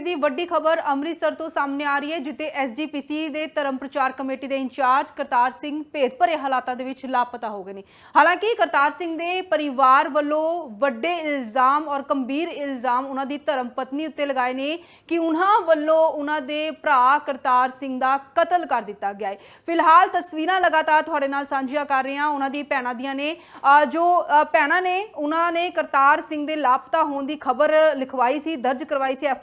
ਦੀ ਵੱਡੀ ਖਬਰ ਅੰਮ੍ਰਿਤਸਰ ਤੋਂ ਸਾਹਮਣੇ ਆ ਰਹੀ ਹੈ, ਜਿੱਥੇ ਐਸਜੀਪੀਸੀ ਦੇ ਧਰਮ ਪ੍ਰਚਾਰ ਕਮੇਟੀ ਦੇ ਇੰਚਾਰਜ ਕਰਤਾਰ ਸਿੰਘ ਭੇਦ ਭਰੇ ਹਾਲਾਤਾਂ ਦੇ ਵਿੱਚ ਲਾਪਤਾ ਹੋ ਗਏ ਨੇ। ਹਾਲਾਂਕਿ ਕਰਤਾਰ ਸਿੰਘ ਦੇ ਪਰਿਵਾਰ ਵੱਲੋਂ ਵੱਡੇ ਇਲਜ਼ਾਮ ਔਰ ਗੰਭੀਰ ਇਲਜ਼ਾਮ ਉਹਨਾਂ ਦੀ ਧਰਮ ਪਤਨੀ ਉੱਤੇ ਲਗਾਏ ਨੇ ਕਿ ਉਹਨਾਂ ਵੱਲੋਂ ਉਹਨਾਂ ਦੇ ਭਰਾ ਕਰਤਾਰ ਸਿੰਘ ਦਾ ਕਤਲ ਕਰ ਦਿੱਤਾ ਗਿਆ ਹੈ। ਫਿਲਹਾਲ ਤਸਵੀਰਾਂ ਲਗਾਤਾਰ ਤੁਹਾਡੇ ਨਾਲ ਸਾਂਝੀਆਂ ਕਰ ਰਹੇ ਹਾਂ। ਉਹਨਾਂ ਦੀ ਭੈਣਾਂ ਦੀਆਂ ਨੇ। ਅਹ ਜੋ ਅਹ ਭੈਣਾਂ ਨੇ, ਉਹਨਾਂ ਨੇ ਕਰਤਾਰ ਸਿੰਘ ਦੇ ਲਾਪਤਾ ਹੋਣ ਦੀ ਖਬਰ ਲਿਖਵਾਈ ਸੀ, ਦਰਜ ਕਰਵਾਈ ਸੀ ਐਫ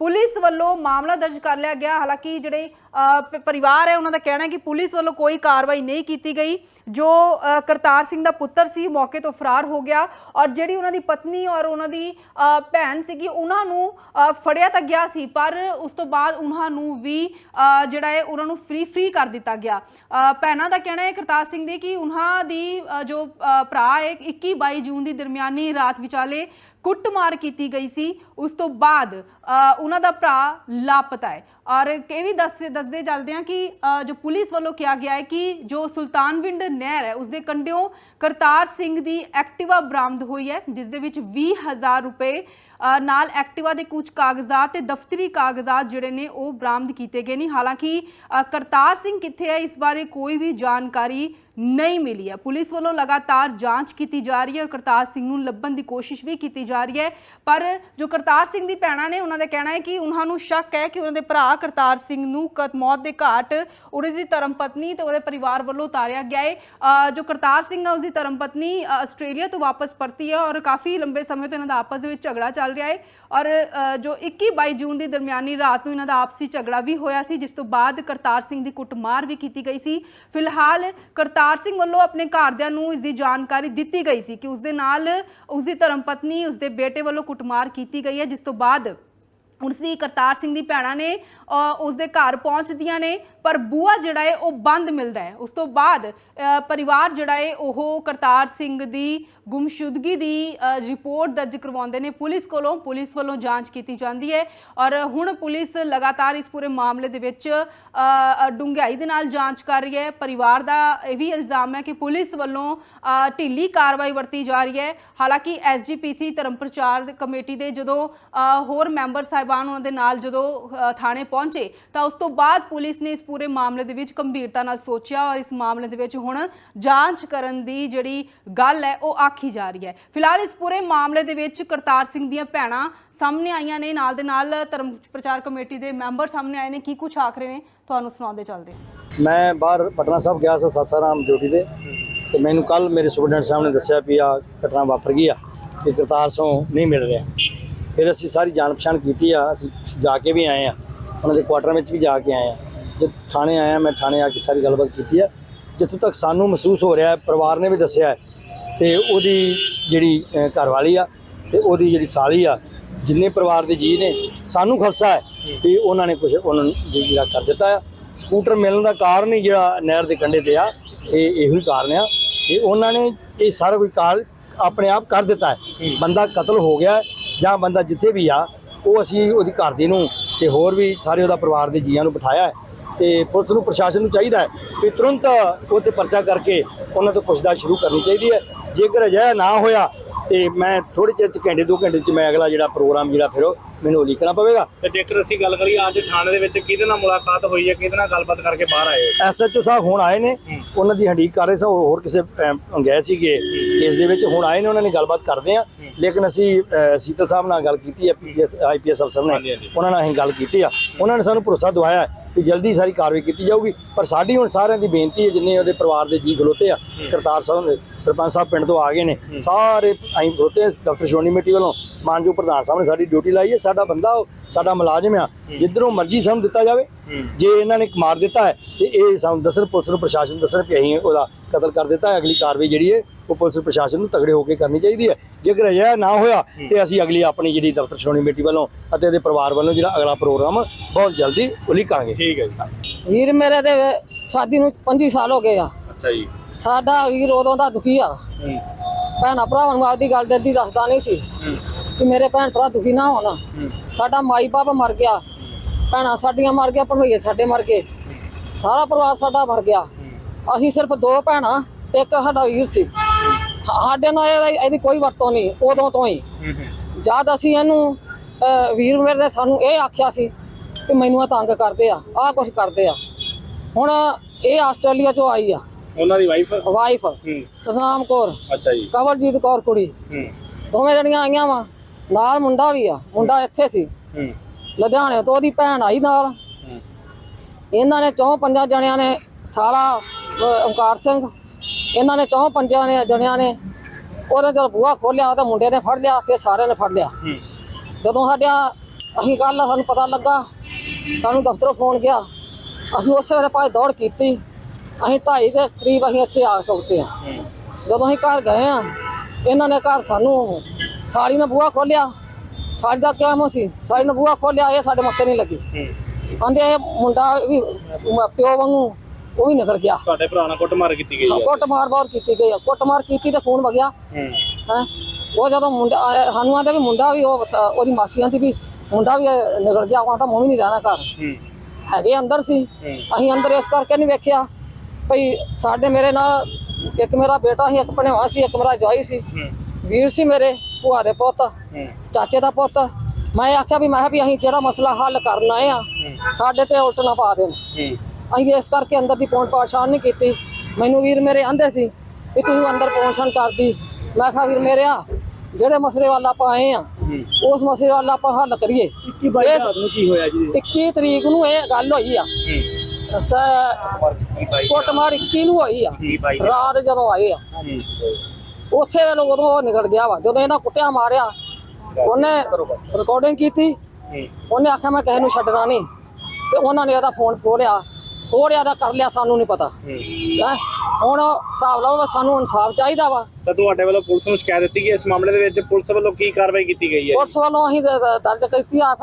ਪੁਲਿਸ ਵੱਲੋਂ ਮਾਮਲਾ ਦਰਜ ਕਰ ਲਿਆ ਗਿਆ। ਹਾਲਾਂਕਿ ਜਿਹੜੇ ਪ- ਪਰਿਵਾਰ ਹੈ ਉਹਨਾਂ ਦਾ ਕਹਿਣਾ ਹੈ ਕਿ ਪੁਲਿਸ ਵੱਲੋਂ ਕੋਈ ਕਾਰਵਾਈ ਨਹੀਂ ਕੀਤੀ ਗਈ। ਜੋ ਅਹ, ਕਰਤਾਰ ਸਿੰਘ ਦਾ ਪੁੱਤਰ ਸੀ ਮੌਕੇ ਤੋਂ ਫਰਾਰ ਹੋ ਗਿਆ ਔਰ ਜਿਹੜੀ ਉਹਨਾਂ ਦੀ ਪਤਨੀ ਔਰ ਉਹਨਾਂ ਦੀ ਅਹ, ਭੈਣ ਸੀਗੀ ਉਹਨਾਂ ਨੂੰ ਅਹ, ਫੜਿਆ ਤਾਂ ਗਿਆ ਸੀ ਪਰ ਉਸ ਤੋਂ ਬਾਅਦ ਉਹਨਾਂ ਨੂੰ ਵੀ ਅਹ, ਜਿਹੜਾ ਹੈ ਉਹਨਾਂ ਨੂੰ ਫ੍ਰੀ ਫ੍ਰੀ ਕਰ ਦਿੱਤਾ ਗਿਆ। ਅਹ, ਭੈਣਾਂ ਦਾ ਕਹਿਣਾ ਹੈ ਕਰਤਾਰ ਸਿੰਘ ਦੀ ਕਿ ਉਹਨਾਂ ਦੀ ਅਹ, ਜੋ ਅਹ, ਭਰਾ ਹੈ 21 22 ਜੂਨ ਦੀ ਦਰਮਿਆਨੀ ਰਾਤ ਵਿਚਾਲੇ ਕੁੱਟਮਾਰ ਕੀਤੀ ਗਈ ਸੀ। ਉਸ ਤੋਂ ਬਾਅਦ ਅ, ਉਹਨਾਂ ਦਾ ਭਰਾ ਲਾਪਤਾ ਹੈ। ਔਰ ਇਹ ਵੀ ਦੱਸਦੇ ਦੱਸਦੇ ਚੱਲਦੇ ਆ ਕਿ ਜੋ ਪੁਲਿਸ ਵੱਲੋਂ ਕਿਹਾ ਗਿਆ ਹੈ ਕਿ ਜੋ ਸੁਲਤਾਨਵਿੰਡ ਨਹਿਰ ਹੈ ਉਸ ਦੇ ਕੰਢਿਓਂ ਕਰਤਾਰ ਸਿੰਘ ਦੀ ਐਕਟਿਵਾ ਬਰਾਮਦ ਹੋਈ ਹੈ, ਜਿਸ ਦੇ ਵਿੱਚ 20000 ਰੁਪਏ ਨਾਲ ਐਕਟਿਵਾ ਦੇ ਕੁਝ ਕਾਗਜ਼ਾਤ ਤੇ ਦਫ਼ਤਰੀ ਕਾਗਜ਼ਾਤ ਜਿਹੜੇ ਨੇ ਉਹ ਬਰਾਮਦ ਕੀਤੇ ਗਏ ਨੇ। ਹਾਲਾਂਕਿ ਕਰਤਾਰ ਸਿੰਘ ਕਿੱਥੇ ਹੈ, ਇਸ ਬਾਰੇ ਕੋਈ ਵੀ ਜਾਣਕਾਰੀ ਨਹੀਂ ਮਿਲੀ ਹੈ। ਪੁਲਿਸ ਵੱਲੋਂ ਲਗਾਤਾਰ ਜਾਂਚ ਕੀਤੀ ਜਾ ਰਹੀ ਹੈ ਔਰ ਕਰਤਾਰ ਸਿੰਘ ਨੂੰ ਲੱਭਣ ਦੀ ਕੋਸ਼ਿਸ਼ ਵੀ ਕੀਤੀ ਜਾ ਰਹੀ ਹੈ। ਪਰ ਜੋ ਕਰਤਾਰ ਸਿੰਘ ਦੀ ਭੈਣਾਂ ਨੇ, ਉਹਨਾਂ ਦਾ ਕਹਿਣਾ ਹੈ ਕਿ ਉਹਨਾਂ ਨੂੰ ਸ਼ੱਕ ਹੈ ਕਿ ਉਹਨਾਂ ਦੇ ਭਰਾ ਕਰਤਾਰ ਸਿੰਘ ਨੂੰ ਕਤ ਮੌਤ ਦੇ ਘਾਟ ਉਹਦੀ ਦੀ ਧਰਮ ਪਤਨੀ ਤੇ ਉਹਦੇ ਪਰਿਵਾਰ ਵੱਲੋਂ ਉਤਾਰਿਆ ਗਿਆ ਹੈ ਅ, ਜੋ ਕਰਤਾਰ ਸਿੰਘ ਹੈ ਉਸਦੀ ਧਰਮ ਪਤਨੀ ਆਸਟ੍ਰੇਲੀਆ ਤੋਂ ਵਾਪਸ ਪਰਤੀ ਹੈ ਔਰ ਕਾਫੀ ਲੰਬੇ ਸਮੇਂ ਤੋਂ ਇਹਨਾਂ ਦਾ ਆਪਸ ਦੇ ਵਿੱਚ ਝਗੜਾ ਚੱਲ ਰਿਹਾ ਹੈ ਔਰ ਜੋ 21 22 ਜੂਨ ਦੀ ਦਰਮਿਆਨੀ ਰਾਤ ਨੂੰ ਇਹਨਾਂ ਦਾ ਆਪਸੀ ਝਗੜਾ ਵੀ ਹੋਇਆ ਸੀ ਜਿਸ ਤੋਂ ਬਾਅਦ ਕਰਤਾਰ ਸਿੰਘ ਦੀ ਕੁੱਟਮਾਰ ਵੀ ਕੀਤੀ ਗਈ ਸੀ। ਫਿਲਹਾਲ ਕਰਤਾਰ ਸਿੰਘ ਵੱਲੋਂ ਆਪਣੇ ਘਰਦਿਆਂ ਨੂੰ ਇਸ ਦੀ ਜਾਣਕਾਰੀ ਦਿੱਤੀ ਗਈ ਸੀ ਕਿ ਉਸ ਦੇ ਨਾਲ ਉਸ ਦੀ ਧਰਮ ਪਤਨੀ ਉਸ ਦੇ ਬੇਟੇ ਵੱਲੋਂ ਕੁੱਟਮਾਰ ਕੀਤੀ ਗਈ ਹੈ ਜਿਸ ਤੋਂ ਬਾਅਦ ਉਸ ਦੀ ਕਰਤਾਰ ਸਿੰਘ ਦੀ ਭੈਣਾਂ ਨੇ ਅ, ਉਸ ਦੇ ਘਰ ਪਹੁੰਚਦੀਆਂ ਨੇ ਪਰ ਬੂਆ ਜਿਹੜਾ ਹੈ ਉਹ ਬੰਦ ਮਿਲਦਾ ਹੈ ਉਸ ਤੋਂ ਬਾਅਦ ਪਰਿਵਾਰ ਜਿਹੜਾ ਹੈ ਉਹ ਕਰਤਾਰ ਸਿੰਘ ਦੀ ਗੁੰਮਸ਼ੁਦਗੀ ਦੀ ਰਿਪੋਰਟ ਦਰਜ ਕਰਵਾਉਂਦੇ ਨੇ ਪੁਲਿਸ ਕੋਲੋਂ ਪੁਲਿਸ ਵੱਲੋਂ ਜਾਂਚ ਕੀਤੀ ਜਾਂਦੀ ਹੈ ਔਰ ਹੁਣ ਪੁਲਿਸ ਲਗਾਤਾਰ ਇਸ ਪੂਰੇ ਮਾਮਲੇ ਦੇ ਵਿੱਚ ਅ, ਦੇ ਨਾਲ ਜਾਂਚ ਕਰ ਰਹੀ ਹੈ। ਪਰਿਵਾਰ ਦਾ ਇਹ ਵੀ ਇਲਜ਼ਾਮ ਹੈ ਕਿ ਪੁਲਿਸ ਵੱਲੋਂ ਢਿੱਲੀ ਕਾਰਵਾਈ ਵਰਤੀ ਜਾ ਰਹੀ ਹੈ। ਹਾਲਾਂਕਿ ਐਸਜੀਪੀਸੀ ਧਰਮ ਪ੍ਰਚਾਰ ਕਮੇਟੀ ਦੇ ਜਦੋਂ ਹੋਰ ਮੈਂਬਰ ਸਾਹਿਬਾਨ ਉਹਨਾਂ ਦੇ ਨਾਲ ਜਦੋਂ ਥਾਣੇ ਪਹੁੰਚੇ ਤਾਂ ਉਸ ਤੋਂ ਬਾਅਦ ਪੁਲਿਸ ਨੇ ਇਸ ਪੂਰੇ ਮਾਮਲੇ ਦੇ ਵਿੱਚ ਗੰਭੀਰਤਾ ਨਾਲ ਸੋਚਿਆ ਔਰ ਇਸ ਮਾਮਲੇ ਦੇ ਵਿੱਚ ਹੁਣ ਜਾਂਚ ਕਰਨ ਦੀ ਜਿਹੜੀ ਗੱਲ ਹੈ ਉਹ ਆਖੀ ਜਾ ਰਹੀ ਹੈ। ਫਿਲਹਾਲ ਇਸ ਪੂਰੇ ਮਾਮਲੇ ਦੇ ਵਿੱਚ ਕਰਤਾਰ ਸਿੰਘ ਦੀਆਂ ਭੈਣਾਂ ਸਾਹਮਣੇ ਆਈਆਂ ਨੇ। ਨਾਲ ਦੇ ਨਾਲ ਧਰਮ ਪ੍ਰਚਾਰ ਕਮੇਟੀ ਦੇ ਮੈਂਬਰ ਸਾਹਮਣੇ ਆਏ ਨੇ। ਕੀ ਕੁਝ ਆਖ ਰਹੇ ਨੇ? ਤੁਹਾਨੂੰ ਸੁਣਾਉਂਦੇ ਚੱਲਦੇ ਮੈਂ ਬਾਹਰ ਪਟਨਾ ਸਾਹਿਬ ਗਿਆ ਸੀ ਸਾਸਾਰਾਮ ਡਿਊਟੀ ਤੇ। ਤੇ ਮੈਨੂੰ ਕੱਲ ਮੇਰੇ ਸੁਪਰਡੈਂਟ ਸਾਹਿਬ ਨੇ ਦੱਸਿਆ ਵੀ ਆ ਘਟਨਾ ਵਾਪਰ ਗਈ ਆ, ਕਿ ਕਰਤਾਰ ਸਿੰਘ ਨਹੀਂ ਮਿਲ ਰਿਹਾ। ਫਿਰ ਅਸੀਂ ਸਾਰੀ ਜਾਣ ਪਛਾਣ ਕੀਤੀ ਆ। ਅਸੀਂ ਜਾ ਕੇ ਵੀ ਆਏ ਆ। ਉਹਨਾਂ ਦੇ ਕੁਆਟਰ ਵਿੱਚ ਵੀ ਜਾ ਕੇ ਆਏ ਆ। ਜਦ ਥਾਣੇ ਆਇਆ, ਮੈਂ ਥਾਣੇ ਆ ਕੇ ਸਾਰੀ ਗੱਲਬਾਤ ਕੀਤੀ ਆ। ਜਿੱਥੋਂ ਤੱਕ ਸਾਨੂੰ ਮਹਿਸੂਸ ਹੋ ਰਿਹਾ ਪਰਿਵਾਰ ਨੇ ਵੀ ਦੱਸਿਆ ਤੇ ਉਹਦੀ ਜਿਹੜੀ ਅਹ, ਘਰਵਾਲੀ ਆ ਤੇ ਉਹਦੀ ਜਿਹੜੀ ਸਾਲੀ ਆ ਜਿੰਨੇ ਪਰਿਵਾਰ ਦੇ ਜੀ ਨੇ ਸਾਨੂੰ ਖਲਸਾ ਹੈ ਵੀ ਉਹਨਾਂ ਨੇ ਕੁਝ ਉਹਨਾਂ ਨੂੰ ਜਿਹੜਾ ਕਰ ਦਿੱਤਾ ਆ। ਸਕੂਟਰ ਮਿਲਣ ਦਾ ਕਾਰਨ ਹੀ ਜਿਹੜਾ ਨਹਿਰ ਦੇ ਕੰਢੇ ਤੇ ਆ ਇਹ ਇਹੋ ਹੀ ਕਾਰਨ ਆ ਕਿ ਉਹਨਾਂ ਨੇ ਇਹ ਸਾਰਾ ਕੁਝ ਕਾਰ ਆਪਣੇ ਆਪ ਕਰ ਦਿੱਤਾ ਹੈ। ਬੰਦਾ ਕਤਲ ਹੋ ਗਿਆ ਜਾਂ ਬੰਦਾ ਜਿੱਥੇ ਵੀ ਆ ਉਹ ਅਸੀਂ ਉਹਦੀ ਘਰ ਦੀ ਨੂੰ ਤੇ ਹੋਰ ਵੀ ਸਾਰੇ ਉਹਦਾ ਪਰਿਵਾਰ ਦੇ ਜੀਆਂ ਨੂੰ ਬਿਠਾਇਆ ਹੈ ਤੇ ਪੁਲਿਸ ਨੂੰ ਪ੍ਰਸ਼ਾਸਨ ਨੂੰ ਚਾਹੀਦਾ ਹੈ ਕਿ ਤੁਰੰਤ ਉਹ ਤੇ ਪਰਚਾ ਕਰਕੇ ਉਹਨਾਂ ਤੋਂ ਪੁੱਛਦਾ ਸ਼ੁਰੂ ਕਰਨੀ ਚਾਹੀਦੀ ਹੈ। ਜੇਕਰ ਅਜਿਹਾ ਨਾ ਹੋਇਆ ਤੇ ਮੈਂ ਥੋੜੇ ਚਿਰ ਚ ਘੰਟੇ ਦੋ ਘੰਟੇ ਚ ਮੈਂ ਅਗਲਾ ਜਿਹੜਾ ਪ੍ਰੋਗਰਾਮ ਜਿਹੜਾ ਫਿਰ ਮੈਨੂੰ ਉਲੀਕਣਾ ਪਵੇਗਾ। ਤੇ ਜੇਕਰ ਅਸੀਂ ਗੱਲ ਕਰੀਏ ਅੱਜ ਥਾਣੇ ਦੇ ਵਿੱਚ ਕਿਹਦੇ ਨਾਲ ਮੁਲਾਕਾਤ ਹੋਈ ਹੈ ਕਿਹਦੇ ਨਾਲ ਗੱਲਬਾਤ ਕਰਕੇ ਬਾਹਰ ਆਏ ਹੋ? ਐਸਐਚਓ ਸਾਹਿਬ ਹੁਣ ਆਏ ਨੇ ਉਹਨਾਂ ਦੀ ਹਡੀਕ ਕਰ ਰਹੇ ਉਹ ਹੋਰ ਕਿਸੇ ਗਏ ਸੀਗੇ। ਕੇਸ ਦੇ ਵਿੱਚ ਹੁਣ ਆਏ ਨੇ ਉਹਨਾਂ ਨੇ ਗੱਲਬਾਤ ਕਰਦੇ ਆ ਲੇਕਿਨ ਅਸੀਂ ਸੀਤਲ ਸਾਹਿਬ ਨਾਲ ਗੱਲ ਕੀਤੀ ਹੈ ਪੀਐਸ ਆਈਪੀਐਸ ਅਫਸਰ ਨੇ। ਉਹਨਾਂ ਨਾਲ ਅਸੀਂ ਗੱਲ ਕੀਤੀ ਆ। ਉਹਨਾਂ ਨੇ ਸਾਨੂੰ ਭਰੋਸਾ ਦਵਾਇਆ ਕਿ ਜਲਦੀ ਸਾਰੀ ਕਾਰਵਾਈ ਕੀਤੀ ਜਾਊਗੀ। ਪਰ ਸਾਡੀ ਹੁਣ ਸਾਰਿਆਂ ਦੀ ਬੇਨਤੀ ਹੈ ਜਿੰਨੇ ਉਹਦੇ ਪਰਿਵਾਰ ਦੇ ਜੀ ਖਲੋਤੇ ਆ ਕਰਤਾਰ ਸਾਹਿਬ ਦੇ ਸਰਪੰਚ ਸਾਹਿਬ ਪਿੰਡ ਤੋਂ ਆ ਗਏ ਨੇ ਸਾਰੇ ਅਸੀਂ ਖਲੋਤੇ ਦਫ਼ਤਰ ਸ਼੍ਰੋਮਣੀ ਕਮੇਟੀ ਵੱਲੋਂ। ਮਾਨਜੋ ਪ੍ਰਧਾਨ ਸਾਹਿਬ ਨੇ ਸਾਡੀ ਡਿਊਟੀ ਲਾਈ ਹੈ ਸਾਡਾ ਬੰਦਾ ਉਹ ਸਾਡਾ ਮੁਲਾਜ਼ਮ ਆ ਜਿੱਧਰੋਂ ਮਰਜ਼ੀ ਸਾਨੂੰ ਦਿੱਤਾ ਜਾਵੇ ਜੇ ਇਹਨਾਂ ਨੇ ਮਾਰ ਦਿੱਤਾ ਹੈ ਤੇ ਇਹ ਸਾਨੂੰ ਦੱਸਣ ਪੁਲਿਸ ਨੂੰ ਪ੍ਰਸ਼ਾਸਨ ਦੱਸਣ ਕਿ ਅਸੀਂ ਉਹਦਾ ਕਤਲ ਕਰ ਦਿੱਤਾ ਹੈ ਅਗਲੀ ਕਾਰਵਾਈ ਜਿਹੜੀ ਹੈ ਉਹ ਪੁਲਿਸ ਪ੍ਰਸ਼ਾਸਨ ਨੂੰ ਤਗੜੇ ਹੋ ਕੇ ਕਰਨੀ ਚਾਹੀਦੀ ਹੈ। ਜੇਕਰ ਅਜਿਹਾ ਨਾ ਹੋਇਆ ਤੇ ਅਸੀਂ ਅਗਲੀ ਆਪਣੀ ਜਿਹੜੀ ਦਫ਼ਤਰ ਸ਼੍ਰੋਮਣੀ ਕਮੇਟੀ ਵੱਲੋਂ ਅਤੇ ਇਹਦੇ ਪਰਿਵਾਰ ਵੱਲੋਂ ਜਿਹੜਾ ਅਗਲਾ ਪ੍ਰੋਗਰਾਮ ਬਹੁਤ ਜਲਦੀ ਉਲੀਕਾਂਗੇ। ਠੀਕ ਹੈ ਜੀ। ਵੀਰ ਮੇਰੇ ਦੇ ਸ਼ਾਦੀ ਨੂੰ 25 ਸਾਲ ਹੋ ਗਏ ਆ। ਅੱਛਾ ਜੀ। ਸਾਡਾ ਵੀਰ ਉਦੋਂ ਦਾ ਦੁਖੀ ਆ। ਭੈਣਾਂ ਭਰਾਵਾਂ ਨੂੰ ਆਪਦੀ ਗੱਲ ਦਿਲ ਦੀ ਦੱਸਦਾ ਨਹੀਂ ਸੀ ਕਿ ਮੇਰੇ ਭੈਣ ਭਰਾ ਦੁਖੀ ਨਾ ਹੋਣ। ਸਾਡਾ ਮਾਈ ਬਾਪ ਮਰ ਗਿਆ। ਭੈਣਾਂ ਸਾਡੀਆਂ ਮਰ ਗਿਆ ਭਣਵਈਏ ਸਾਡੇ ਮਰ ਗਏ। ਸਾਰਾ ਪਰਿਵਾਰ ਸਾਡਾ ਮਰ ਗਿਆ। ਅਸੀਂ ਸਿਰਫ ਦੋ ਭੈਣਾਂ ਤੇ ਇੱਕ ਸਾਡਾ ਵੀਰ ਸੀ। ਸਾਡੇ ਨਾਲ ਇਹ- ਇਹਦੀ ਕੋਈ ਵਰਤੋਂ ਨਹੀਂ ਉਦੋਂ ਤੋਂ ਹੀ। ਜਦ ਅਸੀਂ ਇਹਨੂੰ ਵੀਰ ਮੇਰੇ ਨੇ ਸਾਨੂੰ ਇਹ ਆਖਿਆ ਸੀ ਕਿ ਮੈਨੂੰ ਇਹ ਤੰਗ ਕਰਦੇ ਆ ਆਹ ਕੁਝ ਕਰਦੇ ਆ। ਹੁਣ ਇਹ ਆਸਟ੍ਰੇਲੀਆ ਚੋਂ ਆਈ ਆ। ਉਹਨਾਂ ਦੀ ਵਾਈਫ ਵਾਈਫ ਸਤਨਾਮ ਕੌਰ। ਅੱਛਾ ਜੀ। ਕਵਲਜੀਤ ਕੌਰ ਕੁੜੀ। ਹੂੰ। ਦੋਵੇਂ ਜਣੀਆਂ ਆਈਆਂ ਵਾ। ਨਾਲ ਮੁੰਡਾ ਵੀ ਆ। ਮੁੰਡਾ ਇੱਥੇ ਸੀ। ਲੁਧਿਆਣੇ ਤੋਂ ਉਹਦੀ ਭੈਣ ਆਈ ਨਾਲ। ਇਹਨਾਂ ਨੇ ਚੌਂ ਪੰਜਾਂ ਜਣਿਆਂ ਨੇ ਸਾਲਾ ਓਂਕਾਰ ਸਿੰਘ ਇਹਨਾਂ ਨੇ ਚੌਂ ਪੰਜਾਂ ਨੇ ਜਣਿਆਂ ਨੇ ਉਹਨੇ ਜਦ ਬੂਹਾ ਖੋਲਿਆ ਤਾਂ ਮੁੰਡੇ ਨੇ ਫੜ ਲਿਆ ਫਿਰ ਸਾਰਿਆਂ ਨੇ ਫੜ ਲਿਆ। ਜਦੋਂ ਸਾਡਿਆ ਅਸੀਂ ਕੱਲ ਸਾਨੂੰ ਪਤਾ ਲੱਗਾ ਸਾਨੂੰ ਦਫ਼ਤਰੋਂ ਫੋਨ ਗਿਆ। ਅਸੀਂ ਉਸੇ ਵੇਲੇ ਭਾਈ ਦੌੜ ਕੀਤੀ ਅਸੀਂ ਢਾਈ ਦੇ ਕਰੀਬ ਅਸੀਂ ਇੱਥੇ ਆ ਪਹੁੰਚੇ ਆ ਜਦੋਂ ਅਸੀਂ ਘਰ ਗਏ ਆ ਇਹਨਾਂ ਨੇ ਘਰ ਸਾਨੂੰ ਸਾਲੀ ਨੇ ਬੂਹਾ ਖੋਲਿਆ ਸਾਡੀ ਦਾ ਕਿਆ ਸੀ। ਸਾਲੀ ਨੇ ਬੂਹਾ ਖੋਲਿਆ ਇਹ ਸਾਡੇ ਮੱਥੇ ਨਹੀਂ ਲੱਗੀ। ਹੂੰ। ਆਂਦੇ ਇਹ ਮੁੰਡਾ ਵੀ ਪਿਓ ਵਾਂਗੂ ਉਹ ਵੀ ਨਿਕਲ ਗਿਆ। ਤੁਹਾਡੇ ਭਰਾ ਨਾਲ ਕੁੱਟਮਾਰ ਕੀਤੀ ਗਈ ਹੈ ਕੁੱਟ ਮਾਰ ਬਹੁਤ ਕੀਤੀ ਗਈ ਆ। ਕੁੱਟ ਮਾਰ ਕੀਤੀ ਤੇ ਖੂਨ ਵਗਿਆ। ਹੂੰ। ਹੈ? ਉਹ ਜਦੋਂ ਮੁੰਡਾ ਸਾਨੂੰ ਆਂਦੇ ਵੀ ਮੁੰਡਾ ਵੀ ਉਹ ਉਹਦੀ ਮਾਸੀ ਆਂਦੀ ਵੀ ਮੁੰਡਾ ਵੀ ਨਿਕਲ ਗਿਆ। ਉਹ ਤਾਂ ਮੈਂ ਵੀ ਨਹੀਂ ਰਹਿਣਾ ਘਰ। ਹੂੰ। ਹੈਗੇ ਅੰਦਰ ਸੀ। ਹੂੰ। ਅਸੀਂ ਅੰਦਰ ਇਸ ਕਰਕੇ ਨਹੀਂ ਵੇਖਿਆ। ਭਈ ਸਾਡੇ ਮੇਰੇ ਨਾਲ ਇੱਕ ਮੇਰਾ ਬੇਟਾ ਸੀ ਇੱਕ ਭਣੇਵਾ ਸੀ ਇੱਕ ਮੇਰਾ ਜਵਾਈ ਸੀ। ਹੂੰ। ਵੀਰ ਸੀ ਮੇਰੇ ਭੂਆ ਦੇ ਪੁੱਤ ਚਾਚੇ ਦਾ ਪੁੱਤ। ਮੈਂ ਆਖਿਆ ਵੀ ਮੈਂ ਵੀ ਅਸੀਂ ਜਿਹੜਾ ਮਸਲਾ ਹੱਲ ਕਰਨ ਆਏ ਆ ਸਾਡੇ ਤੇ ਉਲਟ ਨਾ ਪਾ ਦੇਣ। ਅਸੀਂ ਇਸ ਕਰਕੇ ਅੰਦਰ ਦੀ ਪਹੁੰਚ ਪਾਛਾਣ ਨਹੀਂ ਕੀਤੀ। ਮੈਨੂੰ ਵੀਰ ਮੇਰੇ ਆਂਦੇ ਸੀ ਵੀ ਤੂੰ ਅੰਦਰ ਪਹੁੰਚਣ ਕਰਦੀ। ਮੈਂ ਕਿਹਾ ਵੀਰ ਮੇਰੇ ਆ ਜਿਹੜੇ ਮਸਲੇ ਵੱਲ ਆਪਾਂ ਆਏ ਆ ਉਸ ਮਸਲੇ ਵੱਲ ਆਪਾਂ ਹੱਲ ਕਰੀਏ। 21 ਬਾਈ ਰਾਤ ਨੂੰ ਕੀ ਹੋਇਆ ਜੀ? 21 ਤਰੀਕ ਨੂੰ ਇਹ ਗੱਲ ਹੋਈ ਆ। ਕੁੱਟਮਾਰ 21 ਨੂੰ ਹੋਈ ਆ। 21 ਬਾਈ ਰਾਤ ਜਦੋਂ ਆਏ ਆ। ਉਸੇ ਵੇਲੇ ਉਦੋਂ ਉਹ ਨਿਕਲ ਗਿਆ ਵਾ ਜਦੋਂ ਇਹਨਾਂ ਕੁੱਟਿਆ ਮਾਰਿਆ ਉਹਨੇ ਰਿਕਾਰਡਿੰਗ ਕੀਤੀ। ਉਹਨੇ ਆਖਿਆ ਮੈਂ ਕਿਸੇ ਨੂੰ ਛੱਡਣਾ ਨਹੀਂ। ਤੇ ਉਹਨਾਂ ਨੇ ਉਹਦਾ ਫੋਨ ਖੋਲਿਆ ਖੋਲਿਆ ਦਾ ਕਰ ਲਿਆ ਸਾਨੂੰ ਨਹੀਂ ਪਤਾ। ਹੂੰ। ਹੁਣ ਹਿਸਾਬ ਲਾਓ ਸਾਨੂੰ ਇਨਸਾਫ ਚਾਹੀਦਾ ਵਾ। ਤਾਂ ਤੁਹਾਡੇ ਵੱਲੋਂ ਪੁਲਿਸ ਨੂੰ ਸ਼ਿਕਾਇਤ ਦਿੱਤੀ ਗਈ ਇਸ ਮਾਮਲੇ ਦੇ ਵਿੱਚ ਪੁਲਿਸ ਵੱਲੋਂ ਕੀ ਕਾਰਵਾਈ ਕੀਤੀ ਗਈ ਹੈ? ਪੁਲਿਸ ਵੱਲੋਂ ਅਸੀਂ ਦ- ਦ- ਦਰਜ ਕੀਤੀ ਆ ਐਫ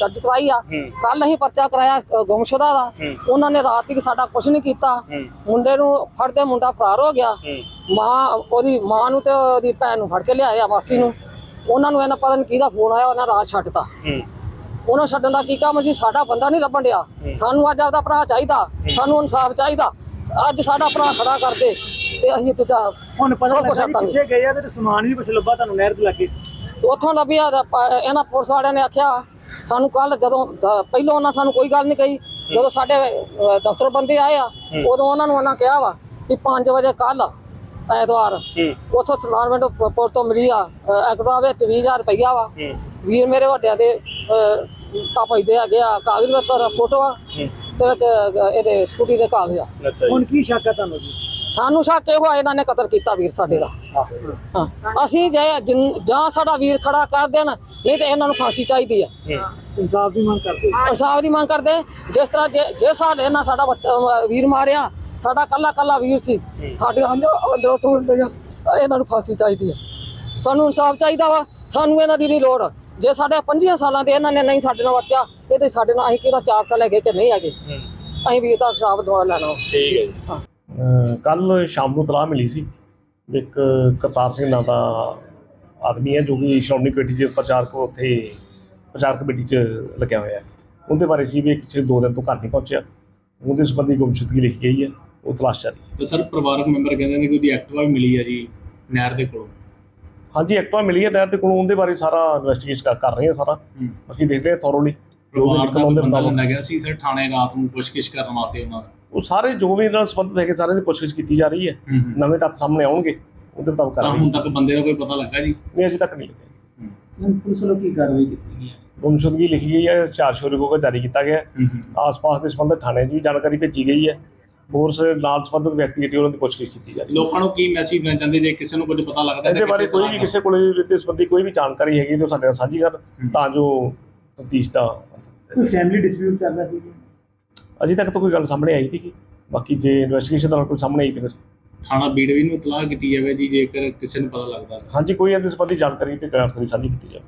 ਦਰਜ ਕਰਾਈ ਆ। ਹੂੰ। ਕੱਲ ਅਸੀਂ ਪਰਚਾ ਕਰਾਇਆ ਅ, ਗੁੰਮਸ਼ੁਦਾ ਦਾ। ਹੂੰ। ਉਹਨਾਂ ਨੇ ਰਾਤ ਤੱਕ ਸਾਡਾ ਕੁਝ ਨਹੀਂ ਕੀਤਾ। ਹੂੰ। ਮੁੰਡੇ ਨੂੰ ਫੜਦੇ ਮੁੰਡਾ ਫਰਾਰ ਹੋ ਗਿਆ। ਹੂੰ। ਮਾਂ ਉਹਦੀ ਮਾਂ ਨੂੰ ਤੇ ਉਹਦੀ ਭੈਣ ਨੂੰ ਫੜ ਕੇ ਲਿਆਏ ਆ ਮਾਸੀ ਨੂੰ ਉਹਨਾਂ ਨੂੰ ਇਹਨਾਂ ਪਤਾ ਨਹੀਂ ਕਿਹਦਾ ਫੋਨ ਆਇਆ ਉਹਨਾਂ ਰਾਤ ਛੱਡਤਾ। ਹੂੰ। ਉਹਨਾਂ ਛੱਡਣ ਦਾ ਕੀ ਕੰਮ ਸੀ? ਸਾਡਾ ਬੰਦਾ ਨਹੀਂ ਲੱਭਣ ਡਿਆ। ਸਾਨੂੰ ਅੱਜ ਆਪਦਾ ਭਰਾ ਚਾਹੀਦਾ। ਸਾਨੂੰ ਇਨਸਾਫ ਚਾਹੀਦਾ। ਅੱਜ ਸਾਡਾ ਭਰਾ ਖੜਾ ਕਰਦੇ। ਤੇ ਅਸੀਂ ਦੂਜਾ ਹੁਣ ਕੁਛ ਛੱਡਾਂਗੇ ਕਿੱਥੇ ਗਏ ਆ ਤੇ ਸਮਾਨ ਵੀ ਕੁਝ ਲੱਭਾ ਤੁਹਾਨੂੰ ਨਹਿਰ ਦੇ ਲੱਗੇ ਉੱਥੋਂ ਲੱਭਿਆ ਤਾਂ ਇਹਨਾਂ ਪੁਲਿਸ ਵਾਲਿਆਂ ਨੇ ਆਖਿਆ ਸਾਨੂੰ ਕੱਲ ਜਦੋਂ ਪਹਿਲੋਂ ਉਹਨਾਂ ਸਾਨੂੰ ਕੋਈ ਗੱਲ ਨਹੀਂ ਕਹੀ। ਜਦੋਂ ਸਾਡੇ ਦਫ਼ਤਰ ਬੰਦੇ ਆਏ ਆ ਉਦੋਂ ਉਹਨਾਂ ਨੂੰ ਉਹਨਾਂ ਕਿਹਾ ਵਾ ਵੀ 5 ਵਜੇ ਕੱਲ ਐਤਵਾਰ ਉੱਥੋਂ ਸਲਾਨਮੈਂਟ ਪੁਰ ਤੋਂ ਮਿਲੀ ਆ ਐਕਟਵਾ ਵਿੱਚ 20000 ਰੁਪਈਆ ਵਾ। ਵੀਰ ਮੇਰੇ ਵੱਡਿਆਂ ਦੇ ਕਾਪੀ ਦੇ ਹੈਗੇ ਆ ਕਾਗਜ਼ ਵਿੱਚ ਫੋਟੋ ਆ ਤੇ ਵਿੱਚ ਇਹਦੇ ਸਕੂਟੀ ਦੇ ਕਾਗਜ਼ ਆ। ਅੱਛਾ ਜੀ। ਹੁਣ ਕੀ ਸ਼ੱਕ ਹੈ ਤੁਹਾਨੂੰ ਜੀ? ਸਾਨੂੰ ਸ਼ੱਕ ਇਹ ਹੋਇਆ ਇਹਨਾਂ ਨੇ ਕਤਲ ਕੀਤਾ ਵੀਰ ਸਾਡੇ ਦਾ। ਹਾਂ। ਅਸੀਂ ਜੇ ਜਿਨ- ਜਾਂ ਸਾਡਾ ਵੀਰ ਖੜਾ ਕਰ ਦੇਣ ਨਹੀਂ ਤੇ ਇਹਨਾਂ ਨੂੰ ਫਾਂਸੀ ਚਾਹੀਦੀ ਆ। ਇਨਸਾਫ ਦੀ ਮੰਗ ਕਰਦੇ। ਇਨਸਾਫ ਦੀ ਮੰਗ ਕਰਦੇ। ਜਿਸ ਤਰ੍ਹਾਂ ਜੇ ਜੇ ਸਾਲ ਇਹਨਾਂ ਸਾਡਾ ਬੱਚਾ, ਅਹ, ਵੀਰ ਮਾਰਿਆ ਸਾਡਾ ਕੱਲਾ ਕੱਲਾ ਵੀਰ ਸੀ ਸਾਡੇ ਅੰਦਰ ਅੰਦਰੋਂ ਤੋੜ ਲਿਆ ਇਹਨਾਂ ਨੂੰ ਫਾਂਸੀ ਚਾਹੀਦੀ ਆ। ਸਾਨੂੰ ਇਨਸਾਫ ਚਾਹੀਦਾ ਵਾ ਸਾਨੂੰ ਇਹਨਾਂ ਦੀ ਨਹੀਂ ਲੋੜ। ਜੇ ਸਾਡੇ 25 ਸਾਲਾਂ ਦੇ ਇਹਨਾਂ ਨੇ ਨਹੀਂ ਸਾਡੇ ਨਾਲ ਵਰਤਿਆ ਇਹ ਤੇ ਸਾਡੇ ਨਾਲ ਅਸੀਂ ਕਿਹੜਾ 4 ਸਾਲ ਹੈਗੇ ਕਿ ਨਹੀਂ ਹੈਗੇ? ਅਸੀਂ ਵੀਰ ਦਾ ਇਨਸਾਫ ਦਵਾ ਲੈਣਾ। ਠੀਕ ਹੈ ਜੀ। ਕੱਲ ਸ਼ਾਮ ਨੂੰ ਤਲਾਹ ਮਿਲੀ ਸੀ ਇੱਕ ਕਰਤਾਰ ਸਿੰਘ ਨਾਂ ਦਾ ਆਦਮੀ ਹੈ ਜੋ ਕਿ ਸ਼੍ਰੋਮਣੀ ਕਮੇਟੀ ਦੇ ਪ੍ਰਚਾਰਕ ਉੱਥੇ ਪ੍ਰਚਾਰ ਕਮੇਟੀ 'ਚ ਲੱਗਿਆ ਹੋਇਆ ਹੈ। ਉਹਦੇ ਬਾਰੇ ਸੀ ਵੀ ਪਿਛਲੇ ਦੋ ਦਿਨ ਤੋਂ ਘਰ ਨਹੀਂ ਪਹੁੰਚਿਆ। ਉਹਦੇ ਸੰਬੰਧੀ ਗੁੰਮਸ਼ੁਦਗੀ ਲਿਖੀ ਗਈ ਹੈ। ਉਹ ਤਲਾਸ਼ ਜਾਰੀ ਹੈ। ਤੇ ਸਰ ਪਰਿਵਾਰਕ ਮੈਂਬਰ ਕਹਿੰਦੇ ਨੇ ਕਿ ਉਹਦੀ ਐਕਟਿਵਾ ਵੀ ਮਿਲੀ ਹੈ ਜੀ ਨਹਿਰ ਦੇ ਕੋਲੋਂ। ਹਾਂਜੀ ਐਕਟਵਾ ਮਿਲੀ ਹੈ ਨਹਿਰ ਦੇ ਕੋਲੋਂ ਉਹਦੇ ਬਾਰੇ ਸਾਰਾ ਇਨਵੈਸਟੀਗੇਸ਼ਨ ਕਰ ਰਹੇ ਹਾਂ ਸਾਰਾ। ਬਾਕੀ ਦੇਖ ਰਹੇ ਹਾਂ ਥੋਰੋਲੀ ਜੋ ਵੀ ਨਿਕਲ ਦਾ ਆਉਂਦੇ ਬੰਦਾ ਗਿਆ ਸੀ ਸਰ ਥਾਣੇ ਰਾਤ ਨੂੰ ਪੁੱਛਗਿੱਛ ਕਰਨ ਵਾਸਤੇ ਉਹਨਾਂ ਦਾ। ਉਹ ਸਾਰੇ ਜੋ ਵੀ ਇਹਨਾਂ ਨਾਲ ਸੰਬੰਧਿਤ ਹੈਗੇ ਸਾਰਿਆਂ ਦੀ ਪੁੱਛਗਿੱਛ ਕੀਤੀ ਜਾ ਰਹੀ ਹੈ। ਨਵੇਂ ਤੱਥ ਸਾਹਮਣੇ ਆਉਣਗੇ ਉਹਦੇ ਮੁਤਾਬਕ ਕਰ ਤਾਂ ਰਹੀ ਹੁਣ ਤੱਕ ਬੰਦੇ ਦਾ ਕੋਈ ਪਤਾ ਲੱਗਾ ਜੀ? ਨਹੀਂ ਅਜੇ ਤੱਕ ਨਹੀਂ ਲੱਗਿਆ ਪੁਲਿਸ ਵੱਲੋਂ ਕੀ ਕਾਰਵਾਈ ਕੀਤੀ ਗਈ ਹੈ? ਗੁੰਮਸ਼ੁਦਗੀ ਲਿਖੀ ਗਈ ਹੈ ਚਾਰ ਸ਼ੋਰਿਕੋ ਜਾਰੀ ਕੀਤਾ ਗਿਆ ਹੈ। ਆਸ-ਪਾਸ ਦੇ ਸੰਬੰਧਿਤ ਥਾਣੇ 'ਚ ਵੀ ਜਾਣਕਾਰੀ ਭੇਜੀ ਗਈ ਹੈ। ਹੋਰ ਸਾਰੇ ਨਾਲ ਸੰਬੰਧਿਤ ਵਿਅਕਤੀ ਜਿਹੜੀ ਉਹਨਾਂ ਦੀ ਪੁੱਛਗਿੱਛ ਕੀਤੀ ਜਾ ਰਹੀ ਹੈ। ਲੋਕਾਂ ਨੂੰ ਕੀ ਮੈਸੇਜ ਦੇਣਾ ਚਾਹੁੰਦੇ? ਜੇ ਕਿਸੇ ਨੂੰ ਕੁਝ ਪਤਾ ਲੱਗਦਾ ਇਹਦੇ ਬਾਰੇ ਕੋਈ ਵੀ ਕਿਸੇ ਕੋਲ ਇਹਦੇ ਸੰਬੰਧੀ ਕੋਈ ਵੀ ਜਾਣਕਾਰੀ ਹੈਗੀ ਤਾਂ ਸਾਡੇ ਨਾਲ ਸਾਂਝੀ ਕਰਨ ਤਾਂ ਜੋ ਤਫਤੀਸ਼ ਦਾ ਫੈਮਿਲੀ ਡਿਸਪਿਊਟ ਚੱਲ ਰਿਹਾ ਸੀ? ਅਜੇ ਤੱਕ ਤਾਂ ਕੋਈ ਗੱਲ ਸਾਹਮਣੇ ਆਈ ਨਹੀਂ ਬਾਕੀ ਜੇ ਇਨਵੈਸਟੀਗੇਸ਼ਨ ਦਾ ਕੋਈ ਸਾਹਮਣੇ ਆਈ ਤਾਂ ਫਿਰ। ਥਾਣਾ ਬੀੜਵੀ ਨੂੰ ਇਤਲਾਹ ਕੀਤੀ ਜਾਵੇ ਜੀ ਜੇਕਰ ਕਿਸੇ ਨੂੰ ਪਤਾ ਲੱਗਦਾ। ਹਾਂਜੀ ਕੋਈ ਇਹਦੇ ਸੰਬੰਧੀ ਜਾਣਕਾਰੀ ਤੇ ਜਾਣਕਾਰੀ ਸਾਂਝੀ ਕੀਤੀ ਜਾਵੇ।